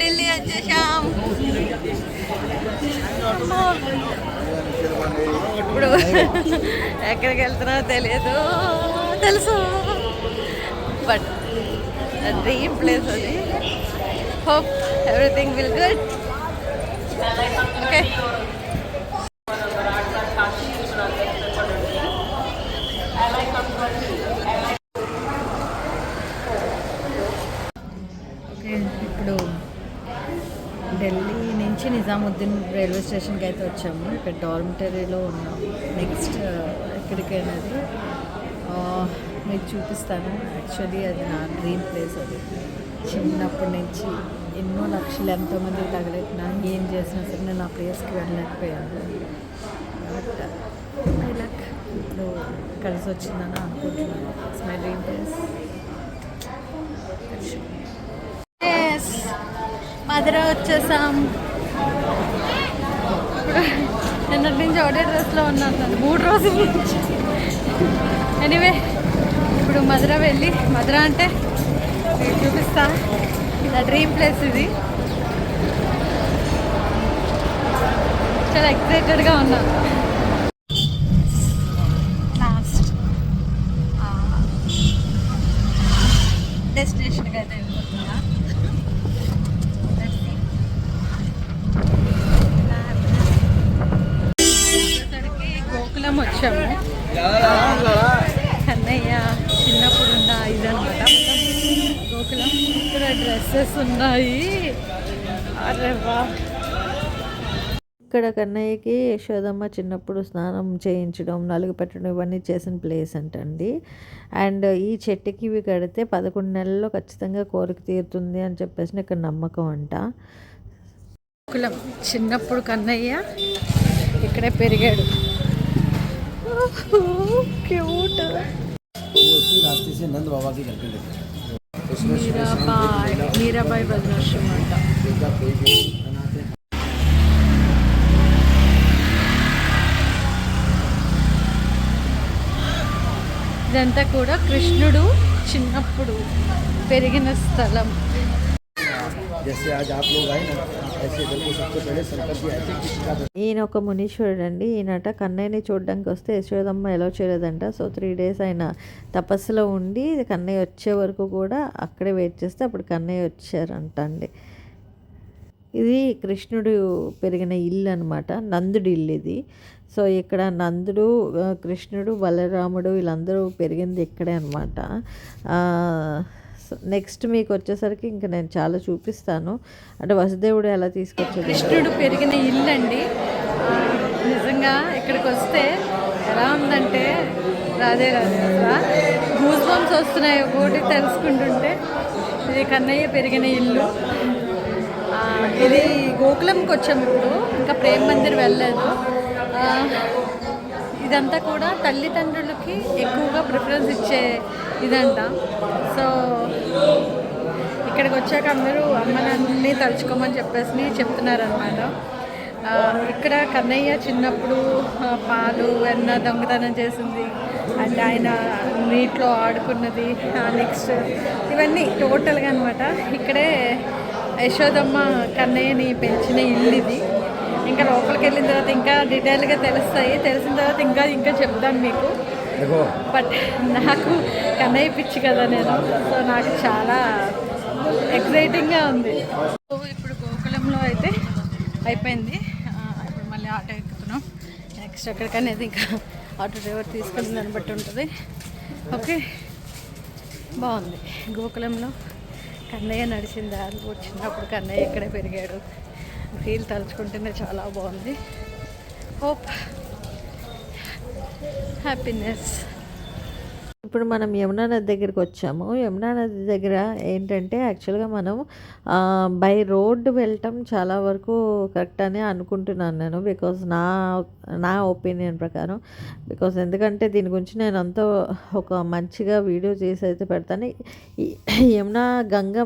ఢిల్లీ వచ్చేసాం అమ్మో. ఇప్పుడు ఎక్కడికి వెళ్తున్నారో తెలియదు తెలుసు బట్ డ్రీమ్ ప్లేస్ అది hope everything will good okay okay ఇప్పుడు ఢిల్లీ నుంచి నిజాముద్దీన్ రైల్వే స్టేషన్కి అయితే వచ్చాము. ఇక్కడ డార్మిటరీలో ఉన్నాం. నెక్స్ట్ ఎక్కడికి అనేది మీకు చూపిస్తాను. యాక్చువల్లీ అది నా డ్రీమ్ ప్లేస్ అది. చిన్నప్పటి నుంచి ఎన్నో లక్షలు ఎంతోమంది తగలెట్టినా ఏం చేసినా సరే నేను ఆ ప్లేస్కి వెళ్ళలేకపోయాను. But my luck. ఇప్పుడు కలిసి వచ్చిందని అనుకుంటున్నాను. It's my dream place Mathura వచ్చేసాం. నిన్నటి నుంచి ఒకటే డ్రెస్లో ఉన్నాను నేను మూడు రోజుల నుంచి. ఎనీవే ఇప్పుడు మధుర వెళ్ళి మధుర అంటే మీకు చూపిస్తా. నా డ్రీమ్ ప్లేస్ ఇది. చాలా ఎక్సైటెడ్గా ఉన్నాను లాస్ట్ డెస్టినేషన్కి అయితే వెళ్ళిపోతున్నా Let's see. ఇక్కడికి గోకులం వచ్చాము కన్నయ్య చిన్నప్పుడు ఉన్న ఇదనమాట గోకులం. ఇక్కడ డ్రెస్సెస్ ఉన్నాయి. అరే వా. ఇక్కడ కన్నయ్యకి యశోదమ్మ చిన్నప్పుడు స్నానం చేయించడం నలుగు పెట్టడం ఇవన్నీ చేసిన ప్లేస్ అంటండి. అండ్ ఈ చెట్టుకి ఇవి కడితే పదకొండు నెలల్లో ఖచ్చితంగా కోరిక తీరుతుంది అని చెప్పేసి ఇక్కడ నమ్మకం అంట. గోకులం. చిన్నప్పుడు కన్నయ్య ఇక్కడే పెరిగాడు. క్యూట్ वो उसी रास्ते से नंद बाबा के घर पे लेते हैं उसमें सुबह शाम మీరాబాయ్ మీరాబాయ్ భద్రాశ్రమం అంట बेटा कोई भी बनाते हैं ఇదంతా కూడా కృష్ణుడు చిన్నప్పుడు పెరిగిన స్థలం जैसे आज आप लोग आए ఈయన ఒక మునీశ్వరుడు అండి ఈయనట కన్నయ్యని చూడడానికి వస్తే యశోదమ్మ ఎలా చేయలేదంట సో త్రీ డేస్ ఆయన తపస్సులో ఉండి కన్నయ్య వచ్చే వరకు కూడా అక్కడే వెయిట్ చేస్తే అప్పుడు కన్నయ్య వచ్చారంట అండి ఇది కృష్ణుడు పెరిగిన ఇల్లు అనమాట నందుడి ఇల్లు ఇది. సో ఇక్కడ నందుడు కృష్ణుడు బలరాముడు వీళ్ళందరూ పెరిగింది ఇక్కడే అనమాట నెక్స్ట్ మీకు వచ్చేసరికి ఇంకా నేను చాలా చూపిస్తాను. అంటే వసుదేవుడు ఎలా తీసుకొచ్చాడు? కృష్ణుడు పెరిగిన ఇల్లు అండి నిజంగా ఇక్కడికి వస్తే ఎలా ఉందంటే రాదే రాదే గూస్ బంప్స్ వస్తున్నాయి ఒకటి తెలుసుకుంటుంటే. ఇది కన్నయ్య పెరిగిన ఇల్లు. ఇది గోకులంకి వచ్చాము ఇప్పుడు. ఇంకా ప్రేమ మందిర్ వెళ్ళలేదు. ఇదంతా కూడా తల్లిదండ్రులకి ఎక్కువగా ప్రిఫరెన్స్ ఇచ్చే ఇదంట. సో ఇక్కడికి వచ్చాక అందరూ అమ్మని తలుచుకోమని చెప్పేసి చెప్తున్నారనమాట. ఇక్కడ కన్నయ్య చిన్నప్పుడు పాలు వెన్న దొంగతనం చేసింది. అండ్ ఆయన నీటిలో ఆడుకున్నది నెక్స్ట్ ఇవన్నీ టోటల్గా అనమాట. ఇక్కడే యశోదమ్మ కన్నయ్యని పెంచిన ఇల్లు ఇది. ఇంకా లోపలికి వెళ్ళిన తర్వాత ఇంకా డీటెయిల్గా తెలుస్తాయి. తెలిసిన తర్వాత ఇంకా ఇంకా చెప్తాను మీకు. బట్ నాకు కన్నయ్య పిచ్చి కదా నేను. సో నాకు చాలా ఎక్సైటింగ్గా ఉంది. సో ఇప్పుడు గోకులంలో అయితే అయిపోయింది. ఇప్పుడు మళ్ళీ ఆటో ఎక్కుతున్నాం. నెక్స్ట్ ఎక్కడికనేది ఇంకా ఆటో డ్రైవర్ తీసుకెళ్ళిన దాన్ని బట్టి ఉంటుంది. ఓకే. బాగుంది. గోకులంలో కన్నయ్య నడిచిన దారి చిన్నప్పుడు కన్నయ్య ఇక్కడే పెరిగాడు? ఫీల్ తలుచుకుంటేనే చాలా బాగుంది. హోప్ హ్యాపీనెస్ ఇప్పుడు మనం యమునా నది దగ్గరికి వచ్చాము. యమునా నది దగ్గర ఏంటంటే యాక్చువల్గా మనం బై రోడ్ వెళ్ళటం చాలా వరకు కరెక్ట్ అని అనుకుంటున్నాను నేను. బికాజ్ నా నా ఒపీనియన్ ప్రకారం. బికాజ్ ఎందుకంటే దీని గురించి నేను అంతా ఒక మంచిగా వీడియో చేసి అయితే పెడతాను. యమునా గంగ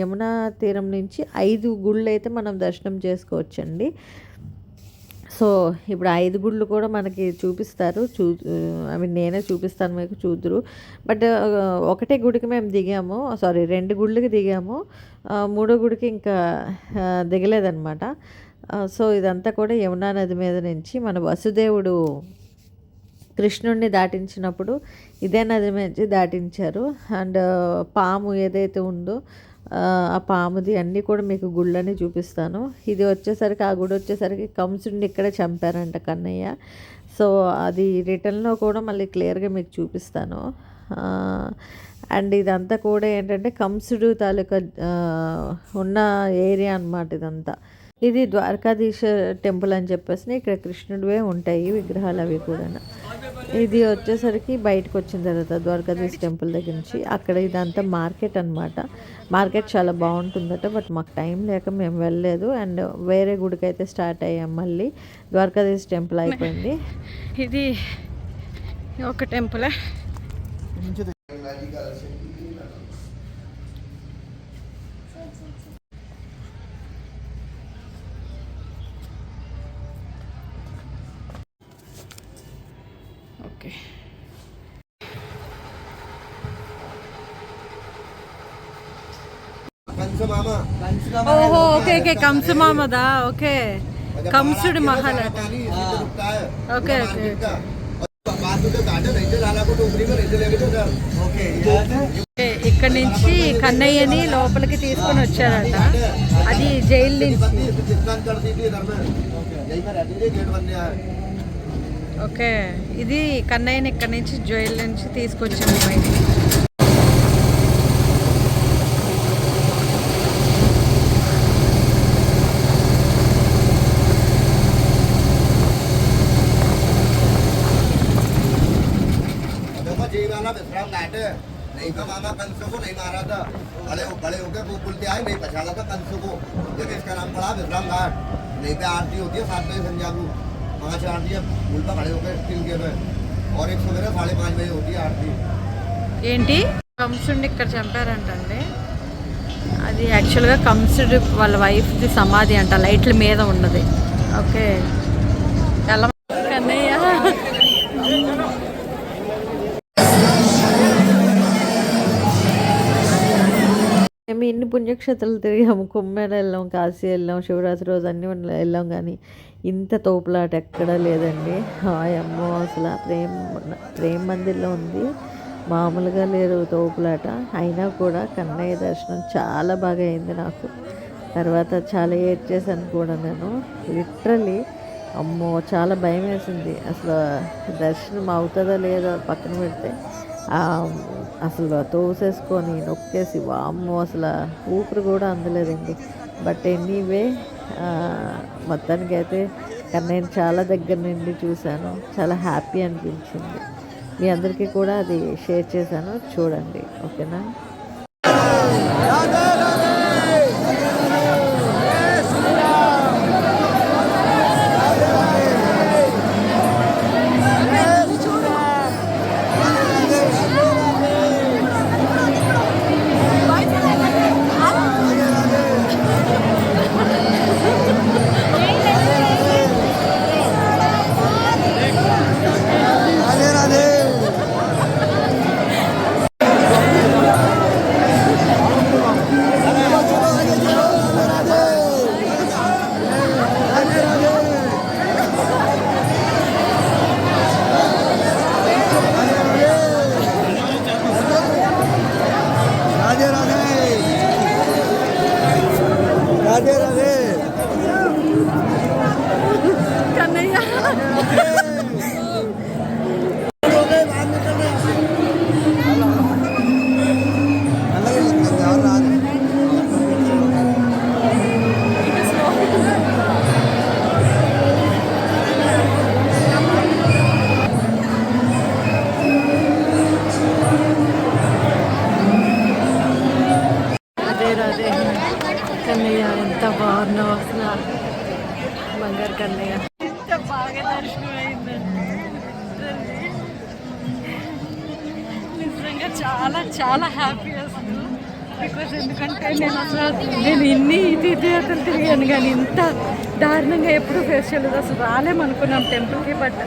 యమునా తీరం నుంచి ఐదు గుళ్ళు అయితే మనం దర్శనం చేసుకోవచ్చండి. సో ఇప్పుడు ఐదు గుళ్ళు కూడా మనకి చూపిస్తారు. చూ ఐ మీన్ నేనే చూపిస్తాను మీకు చూద్దరు. బట్ ఒకటే గుడికి మేము దిగాము. సారీ రెండు గుళ్ళకి దిగాము. మూడో గుడికి ఇంకా దిగలేదనమాట దిగలేదన్నమాట. సో ఇదంతా కూడా యమునా నది మీద నుంచి మన వసుదేవుడు కృష్ణుడిని దాటించినప్పుడు ఇదే నది నుంచి దాటించారు. అండ్ పాము ఏదైతే ఉందో ఆ, పాముది అన్నీ కూడా మీకు గుళ్ళని చూపిస్తాను. ఇది వచ్చేసరికి ఆ గుడి వచ్చేసరికి కంసుడిని ఇక్కడే చంపారంట కన్నయ్య. సో అది రిటర్న్లో కూడా మళ్ళీ క్లియర్గా మీకు చూపిస్తాను. అండ్ ఇదంతా కూడా ఏంటంటే కంసుడు తాలూకా ఉన్న ఏరియా అన్నమాట ఇదంతా. ఇది ద్వారకాధీశ టెంపుల్ అని చెప్పేసి ఇక్కడ కృష్ణుడివే ఉంటాయి విగ్రహాలు అవి కూడా ఇది వచ్చేసరికి బయటకు వచ్చిన తర్వాత ద్వారకాధీశ టెంపుల్ దగ్గర నుంచి అక్కడ ఇదంతా మార్కెట్ అన్నమాట. మార్కెట్ చాలా బాగుంటుందట బట్ మాకు టైం లేక మేము వెళ్ళలేదు. అండ్ వేరే గుడికి అయితే స్టార్ట్ అయ్యాం మళ్ళీ. ద్వారకాధీశ టెంపుల్ అయిపోయింది. ఇది ఒక టెంపుల్. ఓహో ఓకే ఓకే కంసమామదా ఓకే కంసుడి మహల్ ఓకే ఓకే ఇక్కడ నుంచి కన్నయ్యని లోపలికి తీసుకొని వచ్చారట అది జైలు నుంచి ఓకే ఇది కన్నయ్యని ఇక్కడ నుంచి జైలు నుంచి తీసుకొచ్చింది బయటికి आए नहीं पछाड़ा था कंस को जब इसका नाम पड़ा विश्राम घाट नहीं पे आरती होती है सात बजे संध्या को पाँच आरती है पुल पर खड़े होकर स्टील के पे और एक सवेरे साढ़े पाँच बजे होती है आरती ఏంటి కంసుడిని ఇక్కడ చంపారంటండి అది యాక్చువల్గా కంసుడు వాళ్ళ వైఫ్ది సమాధి అంట లైట్ల మీద ఉన్నది ఓకే మేము ఎన్ని పుణ్యక్షేత్రాలు తిరిగాము. కుమ్మేర వెళ్ళాం కాశీ వెళ్ళాం శివరాత్రి రోజు అన్ని వెళ్ళాం కానీ ఇంత తోపులాట ఎక్కడా లేదండి. హాయ్ అమ్మో అసలు ప్రేమ ప్రేమ్ మందిర్లో ఉంది. మామూలుగా లేరు తోపులాట. అయినా కూడా కన్నయ్య దర్శనం చాలా బాగా అయింది నాకు. తర్వాత చాలా ఏడ్ చేశాను కూడా నేను. లిటరలీ అమ్మో చాలా భయం వేసింది. అసలు దర్శనం అవుతుందో లేదో పక్కన పెడితే అసలు తోసేసుకొని నొక్కేసి వామ్మో అసలు ఊపిరి కూడా అందలేదండి. బట్ ఎనీవే మొత్తానికి అయితే కానీ నేను చాలా దగ్గర నుండి చూశాను. చాలా హ్యాపీ అనిపించింది. మీ అందరికీ కూడా అది షేర్ చేశాను. చూడండి ఓకేనా? అదే కన్నయ్య ఎంత బాగున్నావు అసలు? బంగారు కన్నయ్య. ఎంత బాగా దర్శనం అయిందండి నిజంగా చాలా చాలా హ్యాపీ అసలు. బికాస్ ఎందుకంటే నేను అసలు నేను ఇన్ని తీర్థయాత్రలు తిరిగాను కానీ ఇంత దారుణంగా ఎప్పుడు ఫేస్ చేయలేదు. అసలు రాలేమనుకున్నాం టెంపుల్కి బట్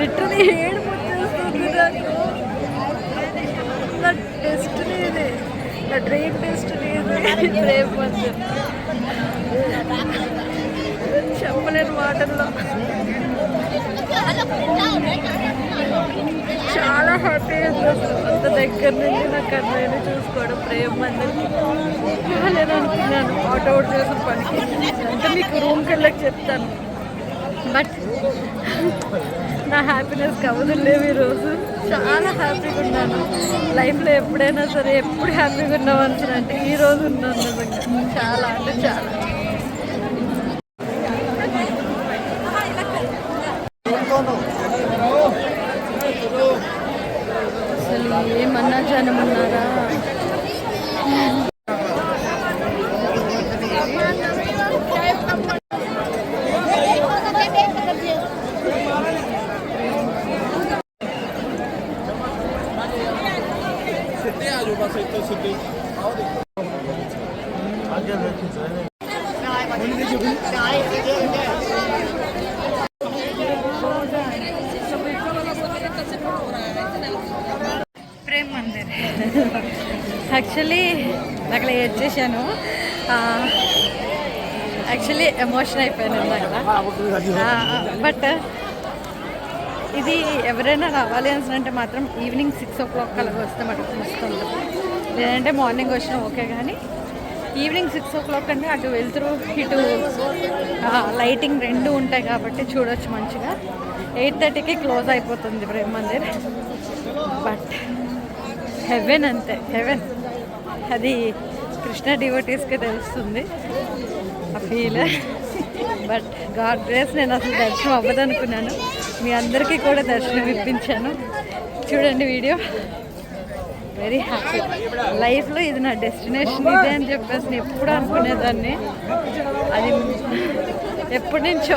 లిటరీ ఏడు నాకు. నా టెస్ట్ ఇది నా డ్రీమ్ టెస్ట్ రేపు చెప్పలేని మాటల్లో. చాలా హ్యాపీ అంత దగ్గర నుంచి నాకు కన్నయ్యని చూసుకోవడం ప్రేమ మందిరికి నేను అనుకున్నాను అవుట్ చేసిన పనికి. అంటే మీకు రూమ్కి వెళ్ళక చెప్తాను. బట్ నా హ్యాపీనెస్ కవదులు ఈరోజు చాలా హ్యాపీగా ఉన్నాను. లైఫ్లో ఎప్పుడైనా సరే ఎప్పుడు హ్యాపీగా ఉన్నామని అంటే ఈరోజు ఉన్నాను నిజంగా. చాలా అంటే చాలా. అసలు ఏమన్నా జనం ఉన్నారా ప్రేమ్ మందిర్ యాక్చువల్లీ అక్కడ చేశాను. యాక్చువల్లీ ఎమోషన్ అయిపోయాను ఇందాక. బట్ ఇది ఎవరైనా రావాలి అని అంటే మాత్రం ఈవినింగ్ సిక్స్ ఓ క్లాక్ అలాగ వస్తే మటుకు చూస్తుంది లేదంటే మార్నింగ్ వచ్చినా ఓకే కానీ ఈవినింగ్ సిక్స్ ఓ క్లాక్ అంటే అటు వెళ్తురు ఇటు లైటింగ్ రెండు ఉంటాయి కాబట్టి చూడొచ్చు మంచిగా. ఎయిట్ థర్టీకి క్లోజ్ అయిపోతుంది ప్రేమ్ మందిర్ బట్ హెవెన్ అంతే హెవెన్ అది కృష్ణ డివోటీస్కే తెలుస్తుంది. ఆ ఫీల్. బట్ గాడ్ గ్రేస్ నేను అసలు దర్శనం అవ్వదు అనుకున్నాను మీ అందరికీ కూడా దర్శనం ఇప్పించాను. చూడండి వీడియో. వెరీ హ్యాపీ లైఫ్లో ఇది నా డెస్టినేషన్ ఇదే అని చెప్పేసి నేను ఎప్పుడు అనుకునేదాన్ని. అది ఎప్పటి నుంచో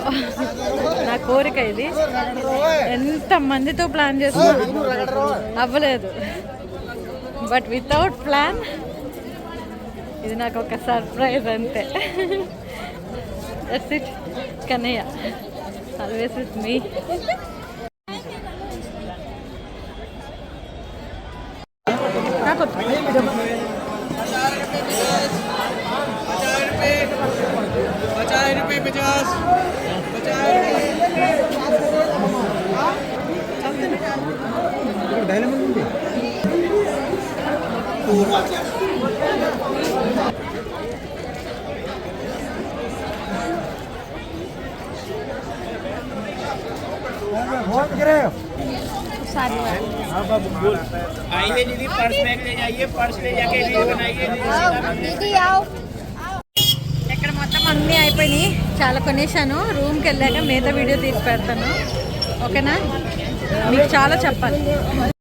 నా కోరిక ఇది. ఎంత మందితో ప్లాన్ చేస్తున్నా అవ్వలేదు. బట్ వితౌట్ ప్లాన్ ఇది నాకు ఒక సర్ప్రైజ్ అంతే that's it Kannayya always with me आइए दीदी पर्स बैग ले जाइए पर्स ले जाके रील बनाइए ఇక్కడ మొత్తం అన్నీ అయిపోయినాయి చాలా కొనేసాను రూమ్కి వెళ్ళాక మిగతా వీడియో తీసి పెడతాను ఓకేనా మీకు చాలా చెప్పాలి